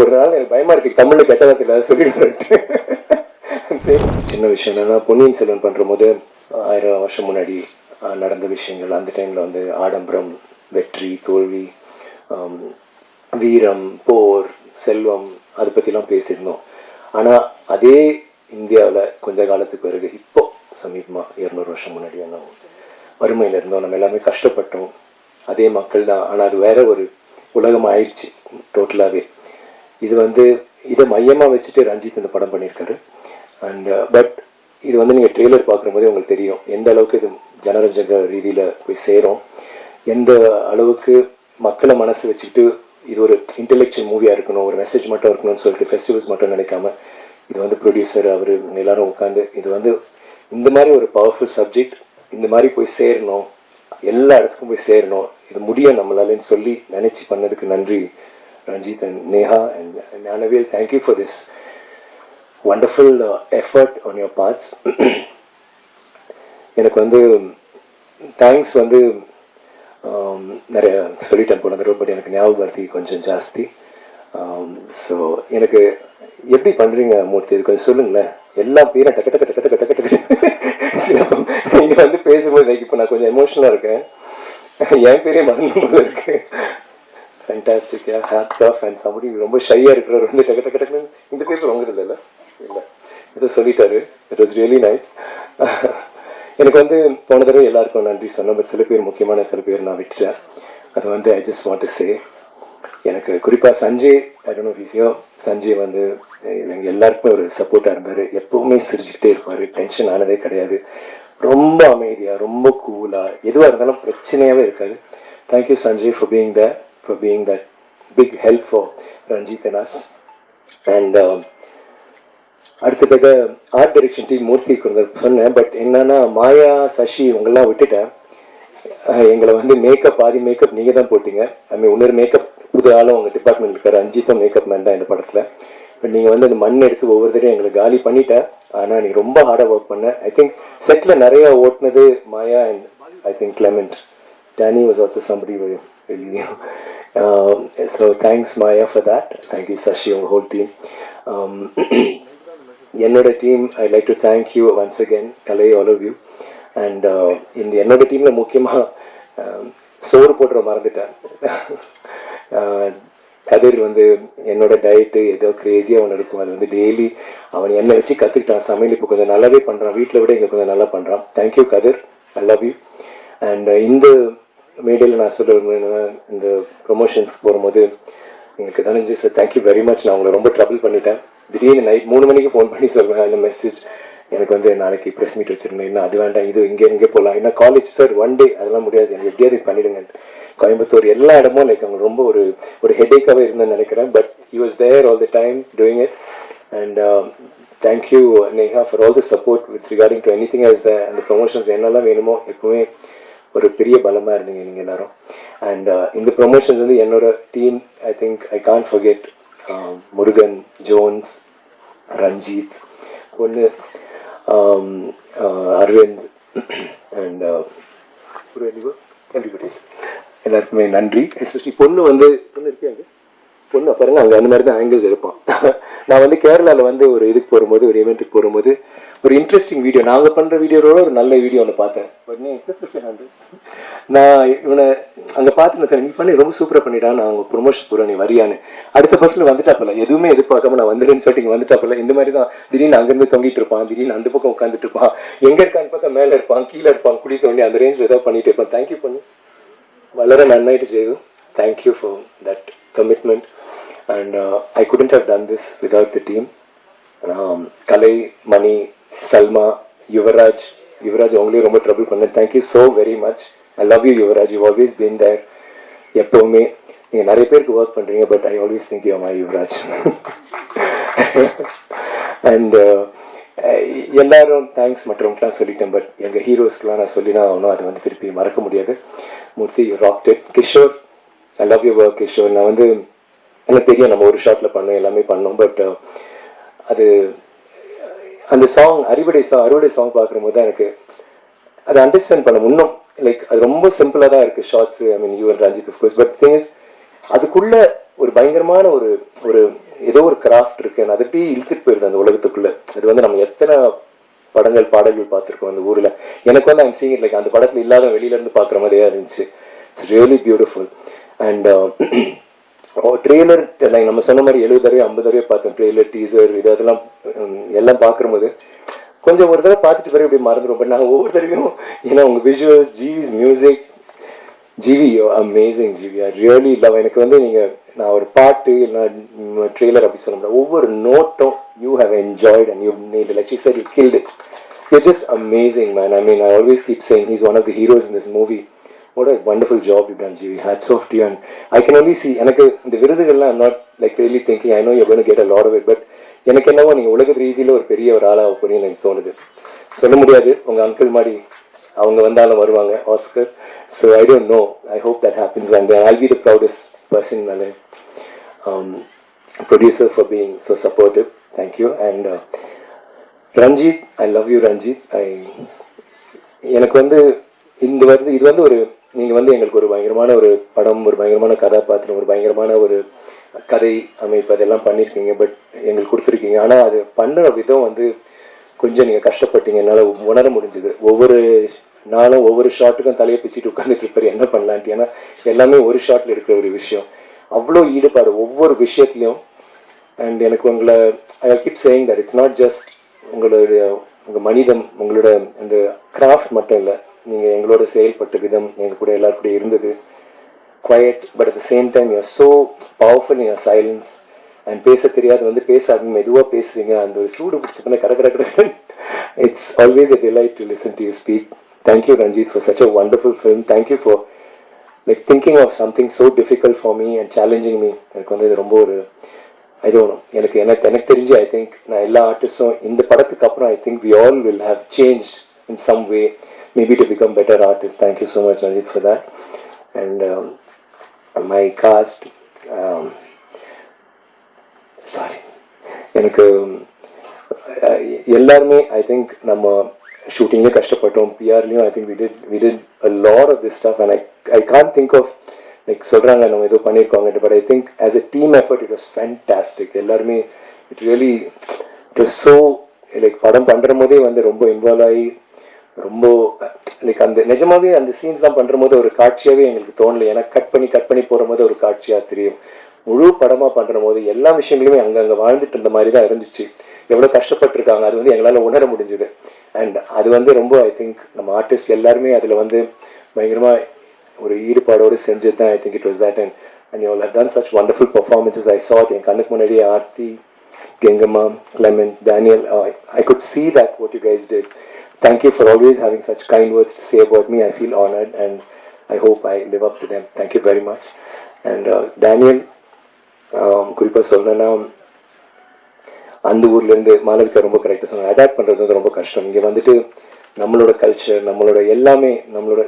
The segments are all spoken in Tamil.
ஒரு நாள் எனக்கு பயமா இருக்கு தமிழ்ல கெட்ட வார்த்தையில சொல்லிட்டு சின்ன விஷயம் என்னன்னா பொன்னியின் செல்வன் பண்ற போது ஆயிரம் வருஷம் முன்னாடி நடந்த விஷயங்கள். அந்த டைம்ல வந்து ஆடம்பரம் வெற்றி தோல்வி வீரம் போர் செல்வம் அதை பற்றிலாம் பேசியிருந்தோம். ஆனால் அதே இந்தியாவில் கொஞ்ச காலத்துக்கு பிறகு இப்போ சமீபமாக இருநூறு வருஷம் முன்னாடி என்ன வறுமையில் இருந்தோம். நம்ம எல்லாமே கஷ்டப்பட்டோம். அதே மக்கள் தான். ஆனால் அது வேற ஒரு உலகம் ஆயிடுச்சு டோட்டலாகவே இது வந்து இதை மையமாக வச்சுட்டு ரஞ்சித் இந்த படம் பண்ணியிருக்காரு. அண்ட் பட் uh, இது வந்து நீங்கள் ட்ரெய்லர் பார்க்குற போதே உங்களுக்கு தெரியும் எந்த அளவுக்கு இது ஜனரஞ்சக ரீதியில் போய் சேரும் எந்த அளவுக்கு மக்களை மனசு வச்சுட்டு இது ஒரு இன்டெலெக்சுவல் மூவியாக இருக்கணும் ஒரு மெசேஜ் மட்டும் இருக்கணும்னு சொல்லிட்டு ஃபெஸ்டிவல்ஸ் மட்டும் நினைக்காம இது வந்து ப்ரொடியூசர் அவர் எல்லாரும் உட்காந்து இது வந்து இந்த மாதிரி ஒரு பவர்ஃபுல் சப்ஜெக்ட் இந்த மாதிரி போய் சேரணும் எல்லா இடத்துக்கும் போய் சேரணும் இது முடியும் நம்மளாலன்னு சொல்லி நினச்சி பண்ணதுக்கு நன்றி. Ranjith and and Anavil, thank you for this wonderful uh, effort on your parts. எனக்கு வந்து தேங்க்ஸ் வந்து um, நிறைய சொல்லிட்டேன் போன தடவை பட் எனக்கு ஞாபகப்படுத்தி கொஞ்சம் ஜாஸ்தி. Um, ஸோ எனக்கு எப்படி பண்ணுறீங்க மூர்த்தி இது கொஞ்சம் சொல்லுங்களேன். எல்லா பேரும் டக்கு டக்கு டக்கு டக்கு டக்கு டக்கு நீங்கள் வந்து பேசும்போது இப்போ நான் கொஞ்சம் எமோஷனலாக இருக்கேன். என் பேரே மறந்து இருக்கேன் இருக்கு. Fantastic hats off and somebody ரொம்ப ஷையாக இருக்கிறவர் வந்து டக்கு டக்கு டக்குன்னு இந்த பேர் வாங்குறது இல்லை. இல்லை. இதை சொல்லிட்டாரு. இட் வாஸ் ரியலி நைஸ் எனக்கு வந்து போன தடவை எல்லாருக்கும் நன்றி சொன்னேன் பட் சில பேர் முக்கியமான சில பேர் நான் விட்டுட்டேன். அது வந்து I just want to say எனக்கு குறிப்பாக சஞ்சய் ஐடனோ விசியோ சஞ்சய் வந்து எங்கள் எல்லாருக்குமே ஒரு சப்போர்ட்டாக இருந்தார். எப்பவுமே சிரிச்சுக்கிட்டே இருப்பார். டென்ஷன் ஆனதே கிடையாது. ரொம்ப அமைதியாக ரொம்ப கூலாக எதுவாக இருந்தாலும் பிரச்சனையாகவே இருக்காது thank you Sanjay for being the for being the big help for Ranjith and us and அடுத்ததாக ஆர்ட் டைரக்ஷன் டீம் மூர்த்தி கொஞ்சம் சொன்னேன். பட் என்னன்னா மாயா சசி இவங்கெல்லாம் விட்டுட்டேன். எங்களை வந்து மேக்கப் பாதி மேக்கப் நீங்கள் தான் போட்டீங்க. ஐ மீன் இன்னொரு மேக்கப் புது ஆளும் உங்கள் டிபார்ட்மெண்ட் இருக்காரு. அஞ்சித்தும் மேக்கப் மேன் தான் இந்த படத்தில். இப்போ நீங்கள் வந்து அந்த மண் எடுத்து ஒவ்வொரு தடையும் எங்களுக்கு காலி பண்ணிட்டேன். ஆனால் நீங்கள் ரொம்ப ஹார்டாக ஒர்க் பண்ண. ஐ திங்க் செட்டில் நிறையா ஓட்டினது Maya and I think Clement Danny was also somebody வெளியே so thanks Maya for that thank you Sashi உங்கள் ஹோல் டீம் என்னோட team I like to thank you once again Kalai all of you and இந்த என்னோட டீமில் முக்கியமாக um, சோறு போட்டுற மறந்துட்டேன். Uh, கதிர் வந்து என்னோட டயட்டு ஏதோ கிரேஸியாக ஒன்று இருக்கும். அது வந்து டெய்லி அவன் என்னை வச்சு கற்றுக்கிட்டான் சமையல் இப்போ கொஞ்சம் நல்லாவே பண்ணுறான் வீட்டில் விட இங்கே கொஞ்சம் நல்லா பண்ணுறான் thank you Kathir. I love you and இந்த மேடையில் நான் சொல்ல இந்த ப்ரொமோஷன்ஸ்க்கு போகும்போது எனக்கு தெரிஞ்சு சார் தேங்க்யூ வெரி மச் நான் உங்களை ரொம்ப ட்ரபிள் பண்ணிட்டேன். திடீர்னு நைட் மூணு மணிக்கு ஃபோன் பண்ணி சொல்லுவேன் அந்த மெசேஜ் எனக்கு வந்து நாளைக்கு ப்ரெஸ் மீட் வச்சிருந்தேன். இன்னும் அது வேண்டாம் இது இங்கே இங்கே போகலாம் என்ன காலேஜ் சார் ஒன் டே அதெல்லாம் முடியாது. எனக்கு எப்படியாவது பண்ணிடுங்க. கோயம்புத்தூர் எல்லா இடமும் லைக் அவங்க ரொம்ப ஒரு ஒரு ஹெடேக்காகவே இருந்தேன்னு நினைக்கிறேன். But he was there all the time doing it and thank you Neha for all the support with regarding to any thing as the அந்த ப்ரொமோஷன்ஸ் என்னெல்லாம் வேணுமோ எப்பவுமே ஒரு பெரிய பலமாக இருந்தீங்க நீங்கள் எல்லாரும். அண்ட் uh, இந்த ப்ரொமோஷன்ஸ் வந்து என்னோட team I think I can't forget Murugan Jones Ranjith பொண்ணு um, uh, Aravind and uh, கண்டிப்பாக எல்லாருக்குமே நன்றி. எஸ்பெஷலி பொண்ணு வந்து பொண்ணு இருக்காங்க பொண்ணு பாருங்க அங்கே அந்த மாதிரி தான் ஆங்கிள்ஸ் எடுப்பான். நான் வந்து கேரளாவில் வந்து ஒரு இதுக்கு போகும்போது ஒரு இவெண்ட்டுக்கு போகும்போது ஒரு இன்ட்ரெஸ்டிங் வீடியோ நாங்கள் பண்ணுற வீடியோவோட ஒரு நல்ல வீடியோ ஒன்று பார்த்தேன். உடனே நான் இவனை அங்கே பார்த்து சார் நீ பண்ணி ரொம்ப சூப்பராக பண்ணிட்டா நான் அவங்க ப்ரொமோஷன் போகிறேன் நீ வரியான்னு. அடுத்த பஸ்ஸில் வந்துட்டாப்பில்ல எதுவுமே எதிர்பார்க்காம நான் வந்துடுன்னு சொல்லிட்டு இங்கே வந்துட்டாப்பில்ல இந்த மாதிரி தான் திடீர்னு அங்கேருந்து தொங்கிட்டு இருப்பான் திடீர்னு அந்த பக்கம் உட்காந்துட்டு இருப்பான். எங்கே இருக்கான்னு பார்த்தா மேலே இருப்பான் கீழே இருப்பான் குடி தோண்டி அந்த ரேஞ்சில் ஏதாவது பண்ணிட்டு இருப்பான். தேங்க்யூ பண்ணு. வளர நன்னாயிட்டு செய்வோம் thank you for that commitment. And uh, I couldn't have done this without the team. Um, Kalei, Mani, Salma, Yuvraj, Yuvraj only ரொம்ப ட்ரபிள் பண்ணேன் thank you so very much I love you Yuvraj you always been there எப்போவுமே. நீங்கள் நிறைய பேருக்கு ஒர்க் பண்ணுறீங்க but I always think you my Yuvraj and எல்லாரும் தேங்க்ஸ் மற்றும் சொல்லிட்டேன் பட் எங்கள் ஹீரோஸ்லாம் நான் சொல்லினா ஆகணும் அதை வந்து திருப்பி மறக்க முடியாது. Murthy rocked it Kishore I love you work Kishore நான் வந்து எனக்கு தெரியும் நம்ம ஒரு ஷாட்டில் பண்ணோம் எல்லாமே பண்ணோம். பட் uh, அது அந்த சாங் அறுவடை சாங் அறுவடை சாங் பார்க்கும்போது தான் எனக்கு அதை அண்டர்ஸ்டாண்ட் பண்ண இன்னும் லைக் அது ரொம்ப சிம்பிளாக தான் இருக்குது shorts I mean you and Ranjith of course but thing is அதுக்குள்ள ஒரு பயங்கரமான ஒரு ஒரு ஏதோ ஒரு கிராஃப்ட் இருக்கு. அது அப்படியே இழுத்துட்டு போயிருந்தேன் அந்த உலகத்துக்குள்ள. அது வந்து நம்ம எத்தனை படங்கள் பாடல்கள் பார்த்துருக்கோம் அந்த ஊரில். எனக்கு வந்து ஐம் சீங் லைக் அந்த படத்தில் இல்லாத வெளியிலேருந்து பார்க்குற மாதிரியே இருந்துச்சு. It's really beautiful and trailer like நம்ம சொன்ன மாதிரி எழுபது தடவை ஐம்பது தடவை பார்த்தோம் ட்ரெய்லர் டீசர் இது அதெல்லாம் எல்லாம் பார்க்கும்போது கொஞ்சம் ஒரு தடவை பார்த்துட்டு பிறகு இப்படி மறந்துடும் பட் நாங்கள் ஒவ்வொரு தடவையும் ஏன்னா உங்கள் visuals GV's music GV amazing GV I really love எனக்கு வந்து நீங்கள் நான் ஒரு பாட்டு இல்லை ட்ரெய்லர் அப்படி சொல்ல முடியாது. ஒவ்வொரு நோட்டும் you have enjoyed and you need like she killed you killed it. You're just amazing I i mean i always keep saying he's one of the heroes movie what a wonderful job you've done GV hats off to you. And i can only see எனக்கு இந்த விருதுகள்லாம் i'm not like really thinking i know you're going to get a lot of it but எனக்கு என்னவோ நீங்கள் உலக ரீதியில் ஒரு பெரிய ஒரு ஆளாக போறீங்கன்னு எனக்கு தோணுது. சொல்ல முடியாது உங்கள் அங்கிள் மாதிரி அவங்க வந்தாலும் வருவாங்க Oscar so I don't know I hope that happens and I be the proudest person மேலே producer for being so supportive thank you and Ranjith I love you Ranjith I எனக்கு வந்து இந்த வந்து இது வந்து ஒரு நீங்கள் வந்து எங்களுக்கு ஒரு பயங்கரமான ஒரு படம் ஒரு பயங்கரமான கதாபாத்திரம் ஒரு பயங்கரமான ஒரு கதை அமைப்பு அதெல்லாம் பண்ணியிருக்கீங்க பட் எங்களுக்கு கொடுத்துருக்கீங்க. ஆனால் அது பண்ணுற விதம் வந்து கொஞ்சம் நீங்கள் கஷ்டப்பட்டீங்க. என்னால் உணர முடிஞ்சது. ஒவ்வொரு நாளும் ஒவ்வொரு ஷாட்டுக்கும் தலையை பிச்சுட்டு உட்காந்துட்டு இருப்பார். என்ன பண்ணலான்ட்டு ஏன்னா எல்லாமே ஒரு ஷாட்டில் இருக்கிற ஒரு விஷயம். அவ்வளோ ஈடுபாடு ஒவ்வொரு விஷயத்துலையும். அண்ட் எனக்கு உங்களை I keep saying that it's not just உங்களுடைய உங்கள் மனிதம் உங்களோட அந்த கிராஃப்ட் மட்டும் இல்லை. நீங்கள் எங்களோட செயல்பட்ட விதம் எங்கள் கூட எல்லாரும் கூட இருந்தது. Quiet but at the same time you're so powerful you're silence and பேச தெரியாது வந்து பேசாது மெதுவாக பேசுவீங்க அந்த ஒரு சூடு பிடிச்சப்பன கட கட கட it's always a delight to listen to you speak thank you Ranjith for such a wonderful film thank you for like thinking of something so difficult for me and challenging me எனக்கு வந்து இது ரொம்ப ஒரு ஐ எனக்கு எனக்கு எனக்கு தெரிஞ்சு ஐ திங்க் நான் எல்லா ஆர்டிஸ்டும் இந்த படத்துக்கு அப்புறம் I think we all will have change in some way maybe artists. Become better so much, Rajit, much that. And um, and cast, um, cast sorry எனக்கு uh, எல்லாருமே ஐ திங்க் நம்ம ஷூட்டிங்லேயே கஷ்டப்பட்டோம். பிஆர்லேயும் I think we did we did a lot of this stuff and I I can't think of like சொல்கிறாங்க நம்ம ஏதோ பண்ணியிருக்கோங்க but I think as a team effort it was fantastic எல்லாருமே it really it was so like படம் பண்ணுற போதே வந்து ரொம்ப இன்வால்வ் ஆகி ரொம்ப லைக் அந்த நிஜமாவே அந்த சீன்ஸ் தான் பண்ற போது ஒரு காட்சியாவே எங்களுக்கு தோணல. ஏன்னா கட் பண்ணி கட் பண்ணி போற போது ஒரு காட்சியா தெரியும். முழு படமா பண்ற போது எல்லா விஷயங்களுமே அங்கங்கே வாழ்ந்துட்டு இருந்த மாதிரி தான் இருந்துச்சு. எவ்வளவு கஷ்டப்பட்டிருக்காங்க. அது வந்து எங்களால உணர முடிஞ்சுது. அண்ட் அது வந்து ரொம்ப ஐ திங்க் நம்ம ஆர்டிஸ்ட் எல்லாருமே அதுல வந்து பயங்கரமா ஒரு ஈடுபாடோடு செஞ்சது தான் I think it was that and and you have done such wonderful performances I saw என் கண்ணுக்கு முன்னாடியே Aarthi Gengamma Clement, Daniel I could see that what you guys guys. Thank you for always having such kind words to say about me. I feel honored and I hope I live up to them. Thank you very much. And uh, Daniel, um, குறிப்பாக சொல்லணும்னா அந்த ஊர்ல இருந்து மாளவிகா ரொம்ப கரெக்டாக சொன்னாங்க அடாப்ட் பண்றது வந்து ரொம்ப கஷ்டம் இங்க வந்துட்டு நம்மளோட கல்ச்சர் நம்மளோட எல்லாமே நம்மளோட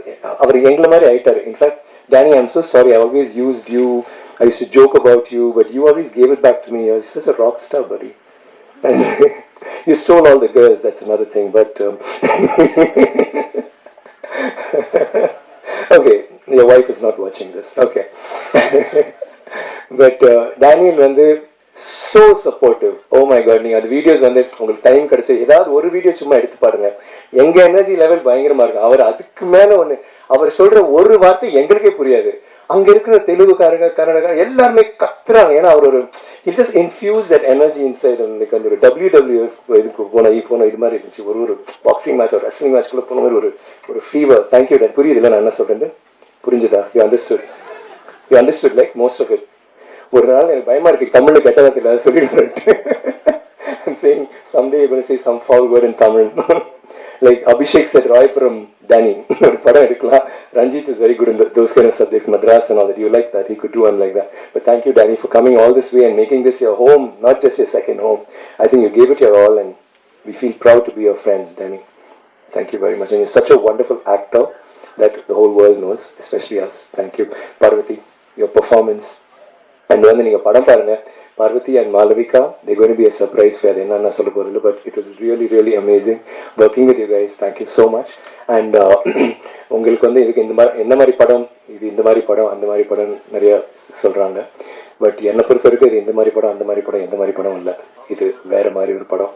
அவர் எங்களை மாதிரி ஆயிட்டாரு in fact Danny I'm so sorry I always used you I used to joke about you but you always gave it back to me you're such a rock star buddy you stole all the girls that's another thing but um, okay your wife is not watching this okay. But Daniel uh, வந்து so supportive oh my god நீங்கள் அந்த வீடியோஸ் வந்து உங்களுக்கு டைம் கிடைச்சு ஏதாவது ஒரு வீடியோ சும்மா எடுத்து பாருங்க. எங்க எனர்ஜி லெவல் பயங்கரமா இருக்கும் அவர் அதுக்கு மேல ஒன்று அவர் சொல்ற ஒரு வார்த்தை எங்களுக்கே புரியாது. அங்க இருக்கிற தெலுங்குக்காரங்க கன்னடகா எல்லாருமே கத்துறாங்க. ஏன்னா அவர் ஒரு it just infuse that energy inside அந்த ஒரு டபிள்யூ டபிள்யூ இதுக்கு போன இ போன இது மாதிரி இருந்துச்சு. ஒரு ஒரு பாக்ஸிங் மேட்ச் ஒரு ரெஸ்லிங் மேட்ச்குள்ள போன மாதிரி ஒரு ஒரு ஃபீவர் தேங்க்யூ டேட் புரியுது இல்லை நான் என்ன சொல்றேன் புரிஞ்சுதா? You understood you understood like most of it ஒரு நாள் எனக்கு பயமா இருக்கு. தமிழ்ல கெட்டதா தெரியல. சொல்லிட்டு சொல்லிடுறேன் someday someday you're going to say some foul word in Tamil. like ஒரு படம் எடுக்கலாம். Ranjit is very good in the, those kind of subjects, Madras and all that. You like that. He could do one like that. But thank you, Danny, for coming all this way and making this your home, not just your second home. I think you gave it your all, and we feel proud to be your friends, Danny. Thank you very much. And you're such a wonderful actor that the whole world knows, especially us. Thank you. Parvati, your performance. And then you padam Parvathy and Malavika they gon be a surprise for என்னென்ன சொல்ல போகிறது but it was really really amazing working with you guys thank you so much and உங்களுக்கு வந்து இதுக்கு இந்த மாதிரி என்ன மாதிரி படம் இது இந்த மாதிரி படம் அந்த மாதிரி படம் நிறைய சொல்கிறாங்க பட் என்னை பொறுத்த வரைக்கும் இது இந்த மாதிரி படம் அந்த மாதிரி படம் எந்த மாதிரி படம் இல்லை. இது வேறு மாதிரி ஒரு படம்.